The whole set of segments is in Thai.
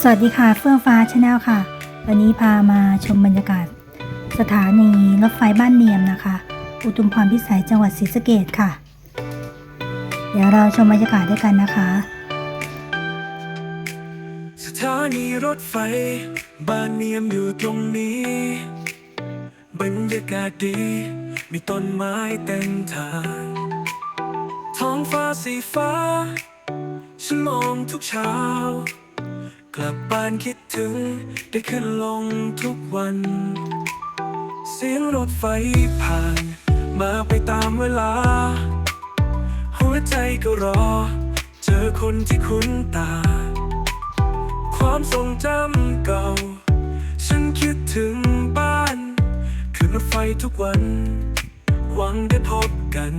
สวัสดีค่ะเฟื่องฟ้าชาแนลค่ะ วันนี้พามาชมบรรยากาศ สถานีรถไฟบ้านเนียมนะคะ อุทุมพรพิสัยจังหวัดศรีสะเกดค่ะ เดี๋ยวเราชมบรรยากาศด้วยกันนะคะ สถานีรถไฟ บ้านเนียมอยู่ตรงนี้ บรรยากาศดี มีต้นไม้เต็มทางท้องฟ้าสีฟ้าฉันมองทุกเช้า กลับบ้านคิดถึงได้ขึ้นลงทุกวัน เสียงรถไฟผ่าน มาไปตามเวลา หัวใจก็รอ เจอคนที่คุ้นตา ความทรงจำเก่า ฉันคิดถึงบ้านขึ้นรถไฟทุกวัน หวังได้พบกัน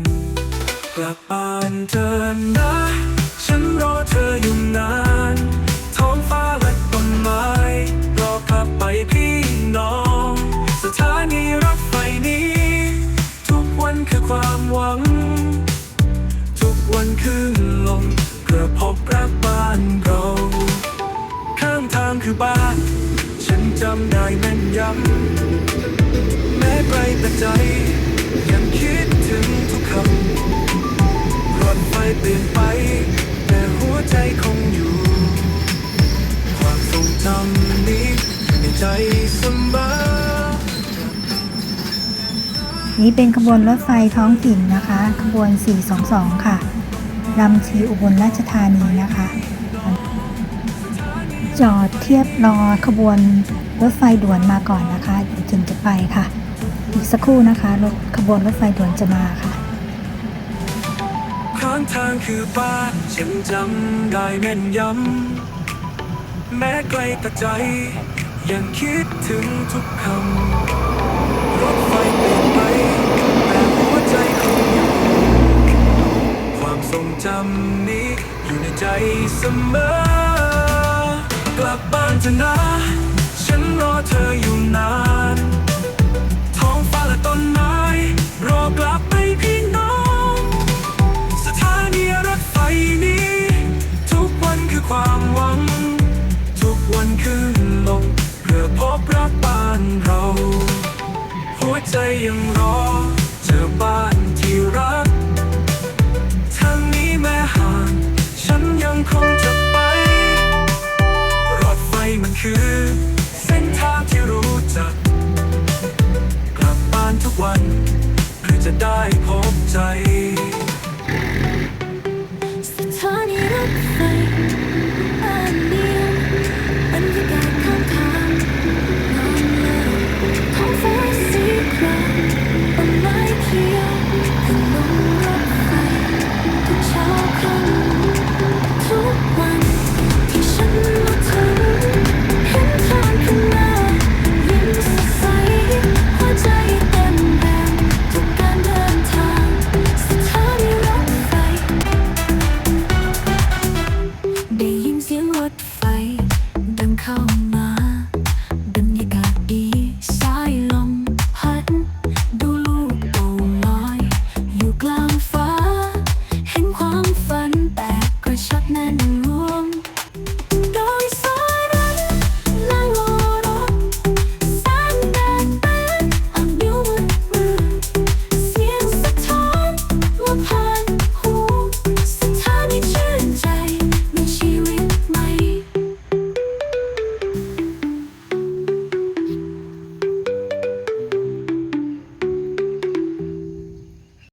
กลับบ้านเธอนะ ขึ้นลงเพื่อพบรักบ้านเราข้างทางคือบ้าน ฉันจำได้แม่นยำแม้ไกลแต่ใจ ยังคิดถึงทุกคำรถไฟเปลี่ยนไป แต่หัวใจคงอยู่ ความทรงจำนี้ในใจเสมอนี่เป็นขบวนรถไฟท้องถิ่นนะคะ ขบวน 422 ค่ะ ลำชีอุบลราชธานีนะคะ จอดเทียบรอขบวนรถไฟด่วนมาก่อนนะคะเดี๋ยวจึงจะไปค่ะ อีกสักครู่นะคะรถขบวนรถไฟด่วนจะมาค่ะข้างทางคือบ้าฉันจำได้แม่นยำแม้ไกลแต่ใจ ยังคิดถึงทุกคำรถไฟ จำนี้ อยู่ในใจเสมอ กลับบ้านเถอะนะ ฉันรอเธออยู่นาน วัน เพื่อจะได้พบใจ